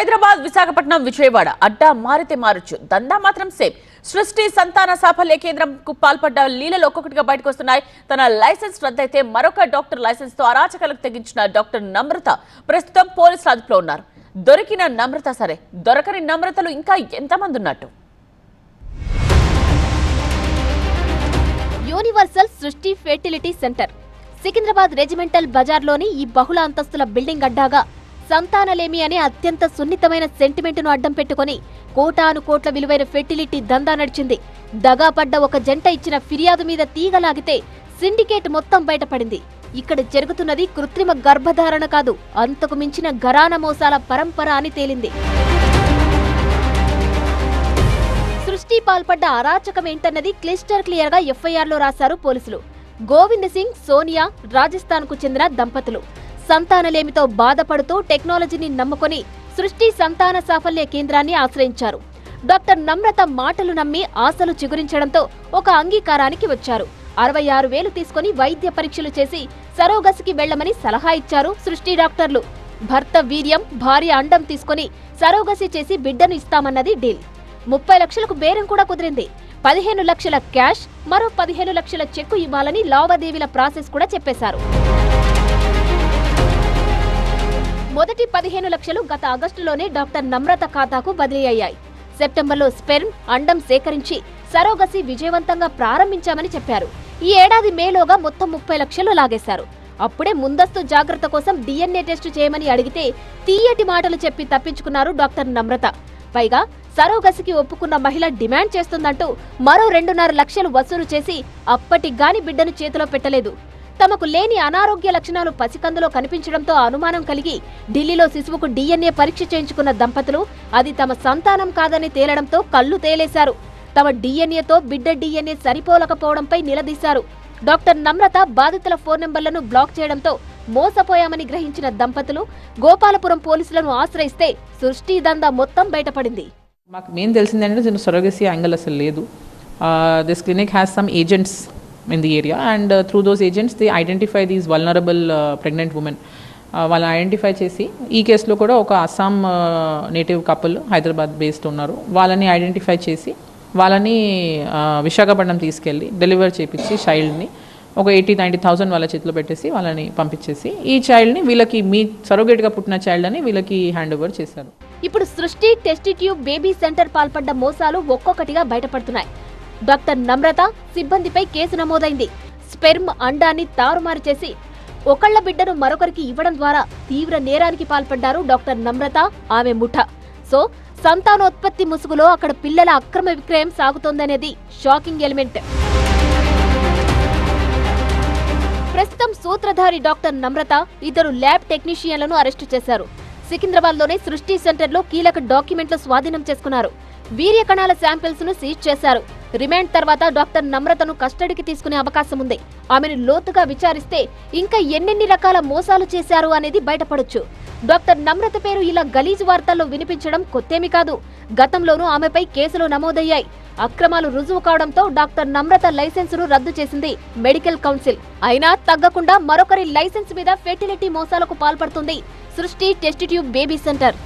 హైదరాబాద్ విశాఖపట్నం విజయవాడ. అడ్డా మారితే మారచ్చు. దందా మాత్రం సేమ్. సృష్టి సంతాన సాఫల్య కేంద్రంకు పాల్పడ్డ లీలలు ఒక్కొక్కటిగా బయటకు వస్తున్నాయి. తన లైసెన్స్ రద్దయితే మరొక డాక్టర్ లైసెన్స్తో అరాచకాలకు తెగించిన డాక్టర్ నమ్రత ప్రస్తుతం పోలీసుల అదుపులో ఉన్నారు. దొరికిన నమ్రత సరే. దొరకని నమ్రతలు ఇంకా ఎంతమంది ఉన్నట్టు? Universal Srushti fertility centre. Secunderabad regimental బజార్లోని ఈ బహుళ అంతస్తుల బిల్డింగ్ అడ్డాగా సంతానలేమి అనే అత్యంత సున్నితమైన సెంటిమెంట్ను అడ్డం పెట్టుకొని కోటాను కోట్ల విలువైన ఫెర్టిలిటీ దందా నడిచింది. దగా పడ్డ ఒక జంట ఇచ్చిన ఫిర్యాదు మీద తీగలాగితే సిండికేట్ మొత్తం బయటపడింది. ఇక్కడ జరుగుతున్నది కృత్రిమ గర్భధారణ కాదు అంతకు మించిన గరాన మోసాల పరంపర అని తేలింది. సృష్టి పాల్పడ్డ అరాచకం ఏంటన్నది క్లిస్టర్ క్లియర్గా ఎఫ్ఐఆర్లో రాశారు పోలీసులు. గోవింద్ సింగ్ సోనియా రాజస్థాన్కు చెందిన దంపతులు. సంతానలేమితో బాధపడుతూ టెక్నాలజీని నమ్ముకొని సృష్టి సంతాన సాఫల్య కేంద్రాన్ని ఆశ్రయించారు. డాక్టర్ నమ్రత మాటలు నమ్మి ఆశలు చిగురించడంతో ఒక అంగీకారానికి వచ్చారు. అరవై ఆరు వేలు తీసుకుని వైద్య పరీక్షలు చేసి సరోగసికి వెళ్ళమని సలహా ఇచ్చారు సృష్టి డాక్టర్లు. భర్త వీర్యం భార్య అండం తీసుకుని సరోగసి చేసి బిడ్డను ఇస్తామన్నది డీల్. ముప్పై లక్షలకు బేరం కూడా కుదిరింది. పదిహేను లక్షల క్యాష్ మరో పదిహేను లక్షల చెక్కు ఇవ్వాలని లావాదేవీల ప్రాసెస్ కూడా చెప్పేశారు. మొదటి పదిహేను లక్షలు గత ఆగస్టులోనే డాక్టర్ నమ్రత ఖాతాకు బదిలీ అయ్యాయి. సెప్టెంబర్లో స్పెర్మ్ అండం సేకరించి సరోగసి విజయవంతంగా ప్రారంభించామని చెప్పారు. ఈ ఏడాది మేలోగా మొత్తం ముప్పై లక్షలు లాగేశారు. అప్పుడే ముందస్తు జాగ్రత్త కోసం డిఎన్ఏ టెస్టు చేయమని అడిగితే తీయటి మాటలు చెప్పి తప్పించుకున్నారు డాక్టర్ నమ్రత. పైగా సరోగసికి ఒప్పుకున్న మహిళ డిమాండ్ చేస్తుందంటూ మరో రెండున్నర లక్షలు వసూలు చేసి అప్పటిగాని బిడ్డను చేతిలో పెట్టలేదు. తమకు లేని అనారోగ్య లక్షణాలు పసికందులో కనిపించడంతో అనుమానం కలిగి ఢిల్లీలో శిశువుకు డిఎన్ఏ పరీక్ష చేయించుకున్న దంపతులు అది తమ సంతానం కాదని తేలడంతో కళ్ళు తేలేశారు. తమ డిఎన్ఏతో బిడ్డ డిఎన్ఏ సరిపోలకపోవడంపై నిలదీశారు. డాక్టర్ నమ్రత బాధితుల ఫోన్ నెంబర్లను బ్లాక్ చేయడంతో మోసపోయామని గ్రహించిన దంపతులు గోపాలపురం పోలీసులను ఆశ్రయిస్తే సృష్టి దందా మొత్తం బయటపడింది. మాకు మెయిన్ తెలిసిందంటే దీని సొరగసీ యాంగిల్ అసలు లేదు. This clinic has some agents. In the area and through those agents the identify these vulnerable pregnant women వాళ్ళని ఐడెంటిఫై చేసి ఈ కేసులో కూడా ఒక Assam native couple Hyderabad based ఉన్నారు. వాళ్ళని ఐడెంటిఫై చేసి వాళ్ళని uh, విశాఖపట్నం తీసుకెళ్ళి డెలివర్ చేపించి చైల్డ్ని ఒక ఎయిటీ నైంటీ థౌసండ్ వాళ్ళ చేతిలో పెట్టేసి వాళ్ళని పంపించేసి ఈ చైల్డ్ని వీళ్ళకి మీ సరోగేట్గా పుట్టిన చైల్డ్ అని వీళ్ళకి హ్యాండ్ ఓవర్ చేశారు. ఇప్పుడు సృష్టి టెస్ట్ ట్యూబ్ బేబీ సెంటర్ పాల్పడ్డ మోసాలు ఒక్కొక్కటిగా బయటపడుతున్నాయి. డాక్టర్ నమ్రత సిబ్బందిపై కేసు నమోదైంది. స్పెర్మ్ అండాన్ని తారుమారు చేసి ఒకళ్ళ బిడ్డను మరొకరికి ఇవ్వడం ద్వారా తీవ్ర నేరానికి పాల్పడ్డారు డాక్టర్ నమ్రత ఆమె ముఠ. సో సంతానోత్పత్తి ముసుగులో అక్కడ పిల్లల అక్రమ విక్రయం సాగుతోందనేది షాకింగ్ ఎలిమెంట్. ప్రస్తుతం సూత్రధారి డాక్టర్ నమ్రత ఇద్దరు ల్యాబ్ టెక్నీషియన్లను అరెస్టు చేశారు. సికింద్రాబాద్లోని సృష్టి సెంటర్లో కీలక డాక్యుమెంట్లు స్వాధీనం చేసుకున్నారు. వీర్య కణాల శాంపిల్స్ను సీజ్ చేశారు. రిమాండ్ తర్వాత డాక్టర్ నమ్రతను కస్టడీకి తీసుకునే అవకాశం ఉంది. ఆమెను లోతుగా విచారిస్తే ఇంకా ఎన్నెన్ని రకాల మోసాలు చేశారు అనేది బయటపడొచ్చు. డాక్టర్ నమ్రత పేరు ఇలా గలీజు వార్తల్లో వినిపించడం కొత్తేమి కాదు. గతంలోనూ ఆమెపై కేసులు నమోదయ్యాయి. అక్రమాలు రుజువు కావడంతో డాక్టర్ నమ్రత లైసెన్సును రద్దు చేసింది మెడికల్ కౌన్సిల్. అయినా తగ్గకుండా మరొకరి లైసెన్స్ మీద ఫెర్టిలిటీ మోసాలకు పాల్పడుతుంది సృష్టి టెస్ట్ ట్యూబ్ బేబీ సెంటర్.